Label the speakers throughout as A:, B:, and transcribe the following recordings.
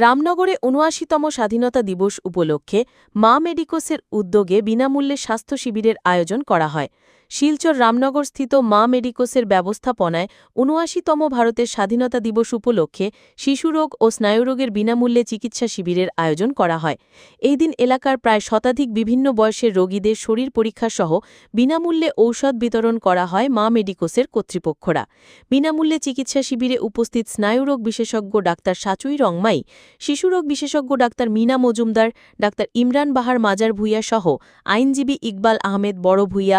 A: রামনগরে উনআশিতম স্বাধীনতা দিবস উপলক্ষে মা মেডিকোসের উদ্যোগে বিনামূল্যে স্বাস্থ্য শিবিরের আয়োজন করা হয়। শিলচর রামনগরস্থিত মা মেডিকোসের ব্যবস্থাপনায় উনআশিতম ভারতের স্বাধীনতা দিবস উপলক্ষে শিশুরোগ ও স্নায়ুরোগের বিনামূল্যে চিকিৎসা শিবিরের আয়োজন করা হয়। এই দিন এলাকার প্রায় শতাধিক বিভিন্ন বয়সের রোগীদের শরীর পরীক্ষাসহ বিনামূল্যে ঔষধ বিতরণ করা হয় মা মেডিকোসের কর্তৃপক্ষরা। বিনামূল্যে চিকিৎসা শিবিরে উপস্থিত স্নায়ুরোগ বিশেষজ্ঞ ডাক্তার সাচুই রংমাই, শিশুরোগ বিশেষজ্ঞ ডাক্তার মিনা মজুমদার, ডাক্তার ইমরান বাহার মাজার ভূঁইয়া সহ আইনজীবী ইকবাল আহমেদ বড় ভূঁইয়া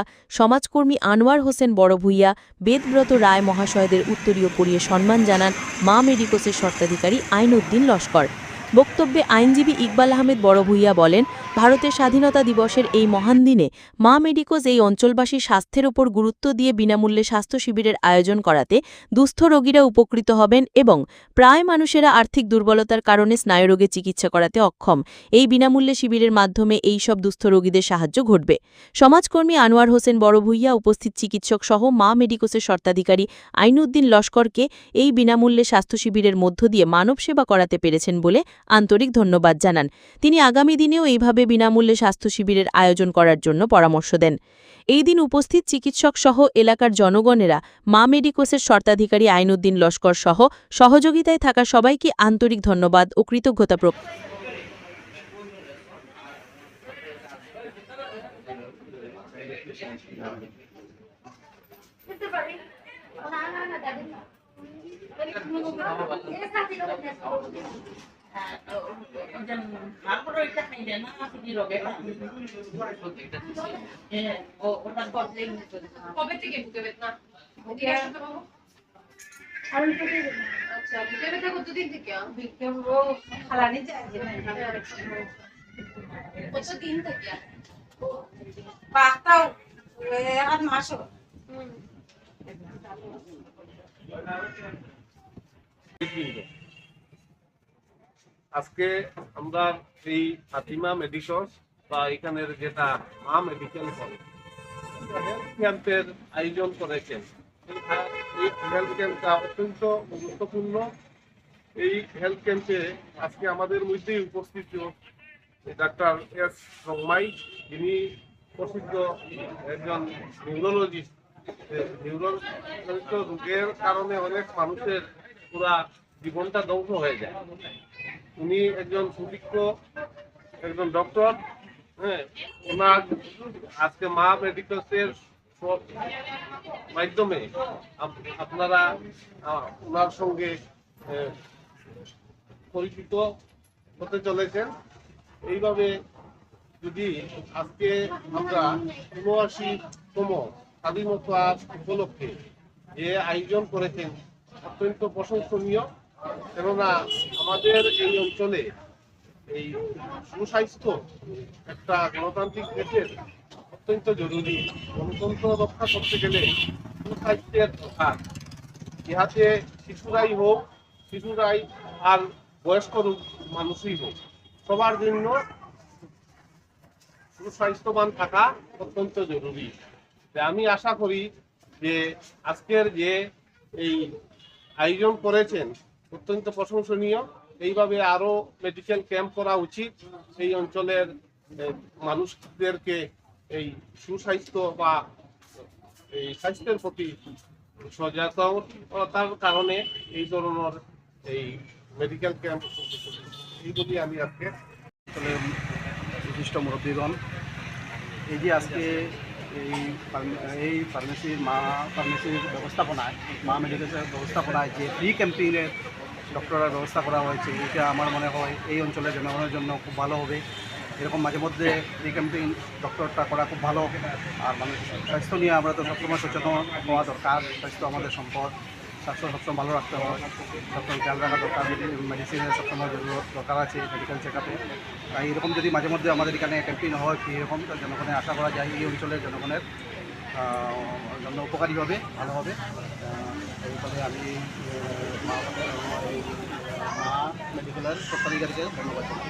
A: সমাজকর্মী আনোয়ার হোসেন বড় ভূঁইয়া বেদব্রত রায় মহাশয়দের উত্তরীয় পড়িয়ে সম্মান জানান মা মেডিকোসের স্বত্বাধিকারী আইনউদ্দিন লস্কর। বক্তব্যে আইনজীবী ইকবাল আহমেদ বড় ভূঁইয়া বলেন, ভারতের স্বাধীনতা দিবসের এই মহান দিনে মা মেডিকোজ এই অঞ্চলবাসীর স্বাস্থ্যের ওপর গুরুত্ব দিয়ে বিনামূল্যে স্বাস্থ্য শিবিরের আয়োজন করাতে দুস্থ রোগীরা উপকৃত হবেন এবং প্রায় মানুষেরা আর্থিক দুর্বলতার কারণে স্নায়ুরোগের চিকিৎসা করাতে অক্ষম। এই বিনামূল্যে শিবিরের মাধ্যমে এই সব দুস্থ রোগীদের সাহায্য ঘটবে। সমাজকর্মী আনোয়ার হোসেন বড় ভূঁইয়া, উপস্থিত চিকিৎসক সহ মা মেডিকোসের স্বত্বাধিকারী আইনউদ্দিন লস্করকে এই বিনামূল্যে স্বাস্থ্য শিবিরের মধ্য দিয়ে মানব সেবা করাতে পেরেছেন বলে আন্তরিক ধন্যবাদ জানান। তিনি আগামী দিনেও এইভাবে বিনামূল্যে স্বাস্থ্য শিবিরের আয়োজন করার জন্য পরামর্শ দেন। এই দিন উপস্থিত চিকিৎসক সহ এলাকার জনগণেরা মা মেডিকোসের স্বত্বাধিকারী আইনউদ্দিন লস্কর সহ সহযোগিতায় থাকা সবাইকে আন্তরিক ধন্যবাদ ও কৃতজ্ঞতা প্রকাশ
B: কবে থেকে বুকে বেদনা বুকে ব্যথা বাবু আচ্ছা বুকে ব্যথা কতদিন থেকে? কতদিন থেকে হুম।
C: আজকে আমরা এই ফাতিমা মেডিকল বা এখানের যেটা মা মেডিকেল কলেজ ক্যাম্পের আয়োজন করেছেন। এই হেলথ ক্যাম্পটা অত্যন্ত গুরুত্বপূর্ণ। এই হেলথ ক্যাম্পে আজকে আমাদের মধ্যেই উপস্থিত ডাক্তার এস রংমাই, যিনি প্রসিদ্ধ একজন নিউরোলজিস্ট নিউরোজনিত রোগের কারণে অনেক মানুষের পুরা জীবনটা ধ্বংস হয়ে যায়। উনি একজন সুবিজ্ঞ একজন ডক্টর হ্যাঁ ওনার আজকে মা মেডিকেলসের মাধ্যমে আপনারা ওনার সঙ্গে পরিচিত হতে চলেছেন। এইভাবে যদি আজকে আমরা উনআশিতম স্বাধীনতা উপলক্ষে যে আয়োজন করেছেন অত্যন্ত প্রশংসনীয় কেননা আমাদের এই অঞ্চলে এই সুস্বাস্থ্য একটা গণতান্ত্রিক দেশের অত্যন্ত জরুরি। গণতন্ত্র রক্ষা করতে গেলে সুস্বাস্থ্যের দরকার। ইহাতে শিশুরাই হোক, শিশুরাই আর বয়স্ক মানুষই হোক, সবার জন্য সুস্বাস্থ্যবান থাকা অত্যন্ত জরুরি। আমি আশা করি যে আজকের যে এই আয়োজন করেছেন, অত্যন্ত প্রশংসনীয়। এইভাবে আরও মেডিকেল ক্যাম্প করা উচিত। এই অঞ্চলের মানুষদেরকে এই সুস্বাস্থ্য বা এই স্বাস্থ্যের প্রতি সচেতনতার কারণে এই ধরনের এই মেডিকেল ক্যাম্প এইগুলি আমি আজকে।
D: বিশিষ্ট মুরব্বীগণ, এই যে আজকে এই এই ফার্মেসির মা ফার্মেসির ব্যবস্থাপনায় মা মেডিকেলের ব্যবস্থাপনায় যে ফ্রি ক্যাম্পিংয়ের ডক্টরের ব্যবস্থা করা হয়েছে, এটা আমার মনে হয় এই অঞ্চলের জনগণের জন্য খুব ভালো হবে। এরকম মাঝে মধ্যে ফ্রি ক্যাম্পিং ডক্টরটা করা খুব ভালো। আর মানে স্বাস্থ্য নিয়ে আমরা তো সবসময় সচেতন হওয়া দরকার, স্বাস্থ্য আমাদের সম্পদ। স্বাস্থ্য সবসময় ভালো রাখতে হয়। সবসময় খেয়াল রাখা দরকার মেডিসিনের সবসময় দরকার আছে মেডিকেল চেক আপে তাই এরকম যদি মাঝে মধ্যে আমাদের এখানে ক্যাম্পেইন হয় এরকম জনগণের আশা করা যায় এই অঞ্চলের জনগণের জন্য উপকারী হবে ভালো হবে। আহ, এই ফলে আমি মেডিকেলের সরকারিগারকে ধন্যবাদ জানাচ্ছি।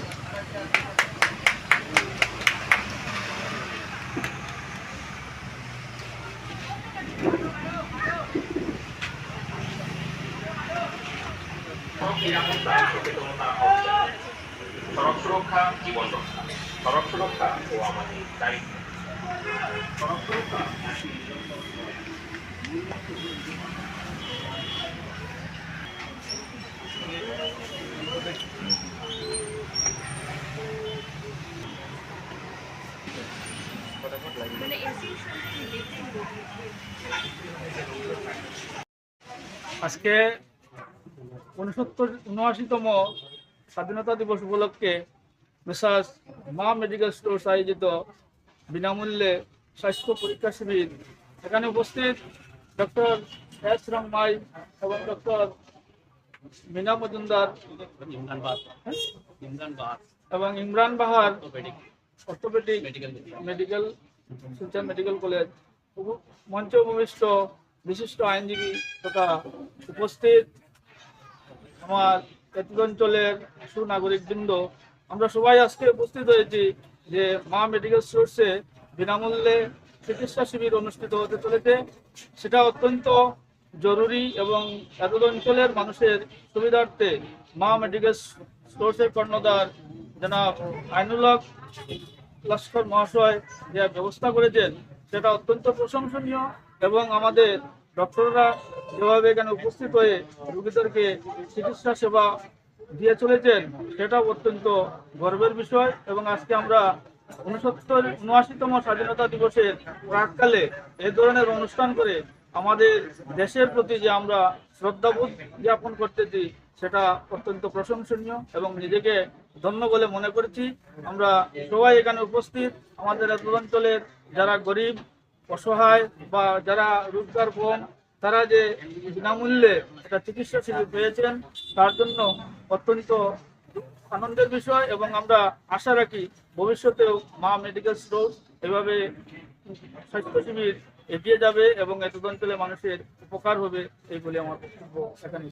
E: সুরক্ষা, জীবন রক্ষা। সড়ক সুরক্ষা ও আমাদের দায়িত্ব। সড়ক সুরক্ষা
F: আজকে উনসত্তর, উনআশিতম স্বাধীনতা দিবস উপলক্ষে মেসার্স মা মেডিকেল স্টোর্স আয়োজিত বিনামূল্যে স্বাস্থ্য পরীক্ষা শিবির। এখানে উপস্থিত ডক্টর এস রংমাই এবং ডক্টর মিনা মজুমদার হ্যাঁ? এবং Imran Bahar orthopaedic medical Silchar medical college মঞ্চে উপবিষ্ট বিশিষ্ট আইনজীবী তথা উপস্থিত আমার অঞ্চলের সুনাগরিকবৃন্দ আমরা সবাই আজকে উপস্থিত হয়েছি যে মা মেডিকেল স্টোর্সে বিনামূল্যে চিকিৎসা শিবির অনুষ্ঠিত হতে চলেছে। সেটা অত্যন্ত জরুরি এবং এতদ অঞ্চলের মানুষের সুবিধার্থে মা মেডিকেল স্টোর্সের কর্ণধার জনাব আইনুলক লস্কর মহাশয় যে ব্যবস্থা করেছেন, সেটা অত্যন্ত প্রশংসনীয় এবং আমাদের ডক্টররা যেভাবে এখানে উপস্থিত হয়ে রোগীদেরকে চিকিৎসা সেবা দিয়ে চলেছেন সেটা অত্যন্ত গর্বের বিষয় এবং আজকে আমরা উনসত্তর উনআশিতম স্বাধীনতা দিবসের প্রাককালে এই ধরনের অনুষ্ঠান করে আমাদের দেশের প্রতি যে আমরা শ্রদ্ধাবোধ জ্ঞাপন করতেছি, সেটা অত্যন্ত প্রশংসনীয় এবং নিজেকে ধন্য বলে মনে করছি। আমরা সবাই এখানে উপস্থিত। আমাদের এত অঞ্চলের যারা গরিব, অসহায় বা যারা রোজগার কম তারা যে বিনামূল্যে একটা চিকিৎসা শিবির পেয়েছেন, তার জন্য অত্যন্ত আনন্দের বিষয় এবং আমরা আশা রাখি ভবিষ্যতেও মা মেডিকেল স্টোর এভাবে স্বাস্থ্য শিবির এগিয়ে যাবে এবং এত অঞ্চলে মানুষের উপকার হবে এই বলে আমার বক্তব্য এখানে